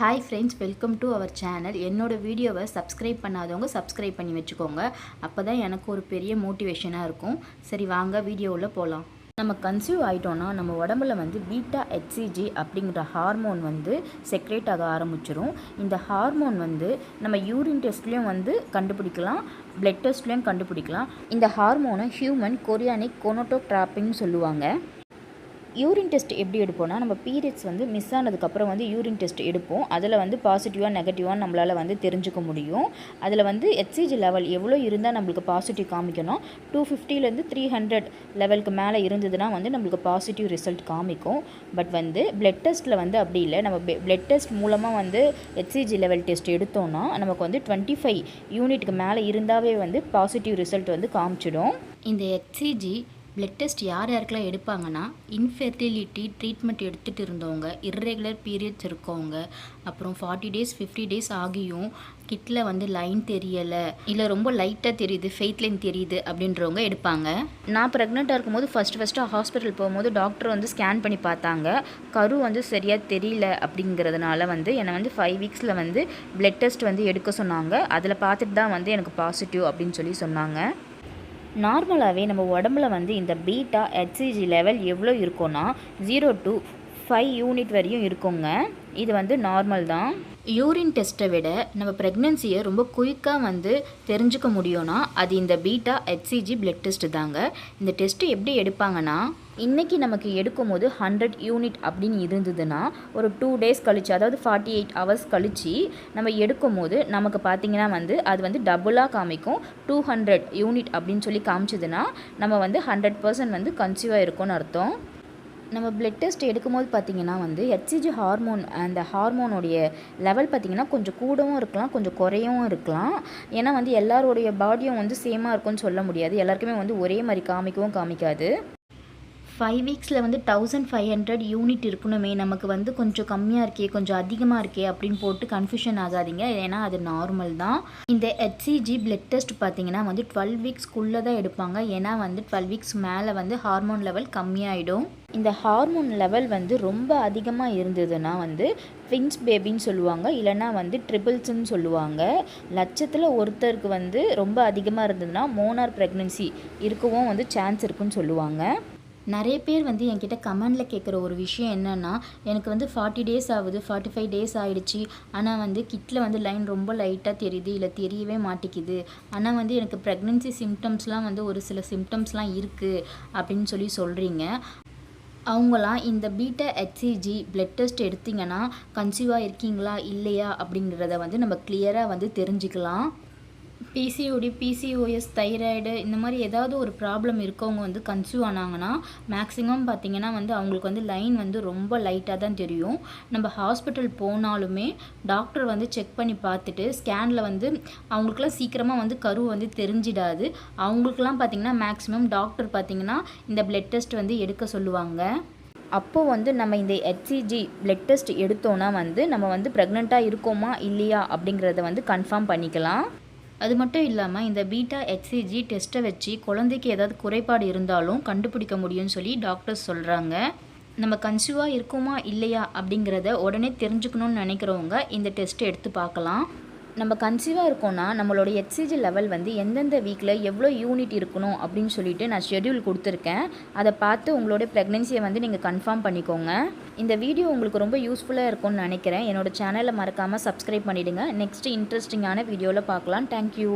Hi friends welcome to our channel என்னோட வீடியோவை subscribe பண்ணாதவங்க சப்ஸ்கிரைப் பண்ணி வச்சுக்கோங்க. அப்போ தான் எனக்கு ஒரு பெரிய மோட்டிவேஷனாக இருக்கும். சரி வாங்க வீடியோவில் போகலாம் நம்ம கன்சியூவ் ஆகிட்டோன்னா நம்ம உடம்புல வந்து பீட்டா ஹெச்சிஜி அப்படிங்கிற ஹார்மோன் வந்து செக்ரேட் ஆக ஆரம்பிச்சிரும். இந்த ஹார்மோன் வந்து நம்ம யூரின் டெஸ்ட்லேயும் வந்து கண்டுபிடிக்கலாம் பிளட் டெஸ்ட்லேயும் கண்டுபிடிக்கலாம். இந்த ஹார்மோனை ஹியூமன் கொரியானிக் கோனோட்டோட்ராப்பின்னு சொல்லுவாங்க. யூரின் டெஸ்ட் எப்படி எடுப்போம்னா நம்ம பீரியட்ஸ் வந்து மிஸ் ஆனதுக்கப்புறம் வந்து யூரின் டெஸ்ட் எடுப்போம். அதில் வந்து பாசிட்டிவாக நெகட்டிவாக நம்மளால் வந்து தெரிஞ்சுக்க முடியும். அதில் வந்து ஹெச்சிஜி லெவல் எவ்வளோ இருந்தால் நம்மளுக்கு பாசிட்டிவ் காமிக்கணும். டூ ஃபிஃப்டிலேருந்து த்ரீ ஹண்ட்ரட் லெவலுக்கு மேலே இருந்ததுன்னா வந்து நம்மளுக்கு பாசிட்டிவ் ரிசல்ட் காமிக்கும். பட் வந்து பிளட் டெஸ்ட்டில் வந்து அப்படி இல்லை. நம்ம பிளட் டெஸ்ட் மூலமாக வந்து ஹெச்சிஜி லெவல் டெஸ்ட் எடுத்தோம்னா நமக்கு வந்து டுவெண்ட்டி ஃபைவ் யூனிட்டுக்கு மேலே இருந்தாவே வந்து பாசிட்டிவ் ரிசல்ட் வந்து காமிச்சிடும். இந்த ஹெச்சிஜி பிளட் டெஸ்ட் யார் யாருக்கெல்லாம் எடுப்பாங்கன்னா இன்ஃபெர்டிலிட்டி ட்ரீட்மெண்ட் எடுத்துகிட்டு இருந்தவங்க இர்ரெகுலர் பீரியட்ஸ் இருக்கவங்க அப்புறம் ஃபார்ட்டி டேஸ் ஃபிஃப்டி டேஸ் ஆகியும் கிட்டில் வந்து லைன் தெரியலை இல்லை ரொம்ப லைட்டாக தெரியுது ஃபெய்த் லைன் தெரியுது அப்படின்றவங்க எடுப்பாங்க. நான் ப்ரெக்னெண்ட்டாக இருக்கும்போது ஃபஸ்ட்டு ஃபஸ்ட்டு ஹாஸ்பிட்டல் போகும்போது டாக்டர் வந்து ஸ்கேன் பண்ணி பார்த்தாங்க. கரு வந்து சரியாக தெரியல அப்படிங்கிறதுனால வந்து என்னை வந்து ஃபைவ் வீக்ஸில் வந்து பிளட் டெஸ்ட் வந்து எடுக்க சொன்னாங்க. அதில் பார்த்துட்டு தான் வந்து எனக்கு பாசிட்டிவ் அப்படின்னு சொல்லி சொன்னாங்க. நார்மலாகவே நம்ம உடம்புல வந்து இந்த பீட்டா ஹெச்சிஜி லெவல் எவ்வளோ இருக்கும்னா ஜீரோ டு ஃபைவ் யூனிட் வரையும் இருக்குங்க. இது வந்து நார்மல் தான். யூரின் டெஸ்ட்டை விட நம்ம ப்ரெக்னென்சியை ரொம்ப குயிக்காக வந்து தெரிஞ்சுக்க முடியும்னா அது இந்த பீட்டா ஹெச்சிஜி பிளட் டெஸ்ட்டு தாங்க. இந்த டெஸ்ட்டு எப்படி எடுப்பாங்கன்னா இன்றைக்கி நமக்கு எடுக்கும் போது ஹண்ட்ரட் யூனிட் அப்படின்னு இருந்ததுன்னா ஒரு டூ டேஸ் கழிச்சு அதாவது ஃபார்ட்டி எயிட் ஹவர்ஸ் கழித்து நம்ம எடுக்கும் போது நமக்கு பார்த்திங்கன்னா வந்து அது வந்து டபுளாக காமிக்கும். டூ ஹண்ட்ரட் யூனிட் அப்படின்னு சொல்லி காமிச்சதுன்னா நம்ம வந்து ஹண்ட்ரட் பர்சன்ட் வந்து கன்சீவாக இருக்கும்னு அர்த்தம். நம்ம பிளட் டெஸ்ட் எடுக்கும்போது பார்த்திங்கன்னா வந்து ஹெச்சிஜி ஹார்மோன் அந்த ஹார்மோனுடைய லெவல் பார்த்திங்கன்னா கொஞ்சம் கூடவும் இருக்கலாம் கொஞ்சம் குறையவும் இருக்கலாம். ஏன்னா வந்து எல்லாருடைய பாடியும் வந்து சேமாக இருக்கும்னு சொல்ல முடியாது. எல்லாருக்குமே வந்து ஒரே மாதிரி காமிக்கவும் காமிக்காது. ஃபைவ் வீக்ஸில் வந்து தௌசண்ட் ஃபைவ் ஹண்ட்ரட் யூனிட் இருக்கணுமே. நமக்கு வந்து கொஞ்சம் கம்மியாக இருக்கே கொஞ்சம் அதிகமாக இருக்கே அப்படின்னு போட்டு கன்ஃபியூஷன் ஆகாதீங்க. ஏன்னா அது நார்மல் தான். இந்த ஹெச்சிஜி பிளட் டெஸ்ட் பார்த்தீங்கன்னா வந்து டுவெல் வீக்ஸ்க்குள்ளே தான் எடுப்பாங்க. ஏன்னா வந்து டுவெல் வீக்ஸ் மேலே வந்து ஹார்மோன் லெவல் கம்மியாயிடும். இந்த ஹார்மோன் லெவல் வந்து ரொம்ப அதிகமாக இருந்ததுன்னா வந்து ட்வின்ஸ் பேபின்னு சொல்லுவாங்க. இல்லைனா வந்து ட்ரிபிள்ஸ்ன்னு சொல்லுவாங்க. லட்சத்தில் ஒருத்தருக்கு வந்து ரொம்ப அதிகமாக இருந்ததுன்னா மோனார் ப்ரெக்னென்சி இருக்கவும் வந்து சான்ஸ் இருக்குன்னு சொல்லுவாங்க. நிறைய பேர் வந்து என்கிட்ட கமெண்டில் கேட்குற ஒரு விஷயம் என்னென்னா எனக்கு வந்து ஃபார்ட்டி டேஸ் ஆகுது ஃபார்ட்டி ஃபைவ் டேஸ் ஆகிடுச்சு ஆனால் வந்து கிட்டில் வந்து லைன் ரொம்ப லைட்டாக தெரியுது இல்லை தெரியவே மாட்டேங்குது. ஆனால் வந்து எனக்கு ப்ரெக்னென்சி சிம்டம்ஸ்லாம் வந்து ஒரு சில சிம்டம்ஸ்லாம் இருக்குது அப்படின்னு சொல்லி சொல்கிறீங்க அவங்களாம் இந்த பீட்டா ஹெச்சிஜி பிளட் டெஸ்ட் எடுத்திங்கன்னா கன்சீவாக இருக்கீங்களா இல்லையா அப்படிங்கிறத வந்து நம்ம கிளியராக வந்து தெரிஞ்சுக்கலாம். பிசிஓடி பிசிஓஎஸ் தைராய்டு இந்த மாதிரி ஏதாவது ஒரு ப்ராப்ளம் இருக்கவங்க வந்து கன்சியூவ் ஆனாங்கன்னா மேக்ஸிமம் பார்த்திங்கன்னா வந்து அவங்களுக்கு வந்து லைன் வந்து ரொம்ப லைட்டாக தான் தெரியும். நம்ம ஹாஸ்பிட்டல் போனாலுமே டாக்டர் வந்து செக் பண்ணி பார்த்துட்டு ஸ்கேனில் வந்து அவங்களுக்குலாம் சீக்கிரமாக வந்து கரு வந்து தெரிஞ்சிடாது. அவங்களுக்குலாம் பார்த்திங்கன்னா மேக்ஸிமம் டாக்டர் பார்த்திங்கன்னா இந்த பிளட் டெஸ்ட் வந்து எடுக்க சொல்லுவாங்க. அப்போது வந்து நம்ம இந்த ஹெச்சிஜி பிளட் டெஸ்ட் எடுத்தோன்னா வந்து நம்ம வந்து ப்ரெக்னெண்ட்டாக இருக்கோமா இல்லையா அப்படிங்கிறத வந்து கன்ஃபார்ம் பண்ணிக்கலாம். அது மட்டும் இல்லாமல் இந்த பீட்டா ஹெச்சிஜி டெஸ்ட்டை வச்சு குழந்தைக்கு ஏதாவது குறைபாடு இருந்தாலும் கண்டுபிடிக்க முடியும்னு சொல்லி டாக்டர்ஸ் சொல்கிறாங்க நம்ம கன்சியூவாக இருக்குமா இல்லையா அப்படிங்கிறத உடனே தெரிஞ்சுக்கணும்னு நினைக்கிறவங்க இந்த டெஸ்ட்டை எடுத்து பார்க்கலாம். நம்ம கன்சீவாக இருக்கோம்னா நம்மளோட ஹெச்சிஜி லெவல் வந்து எந்தெந்த வீக்கில் எவ்வளோ யூனிட் இருக்கணும் அப்படின்னு சொல்லிட்டு நான் ஷெட்யூல் கொடுத்துருக்கேன். அதை பார்த்து உங்களோட ப்ரெக்னென்சியை வந்து நீங்கள் கன்ஃபார்ம் பண்ணிக்கோங்க. இந்த வீடியோ உங்களுக்கு ரொம்ப யூஸ்ஃபுல்லாக இருக்கும்னு நினைக்கிறேன். என்னோட சேனலை மறக்காமல் சப்ஸ்கிரைப் பண்ணிவிடுங்க நெக்ஸ்ட்டு இன்ட்ரெஸ்டிங்கான வீடியோவில் பார்க்கலாம். தேங்க்யூ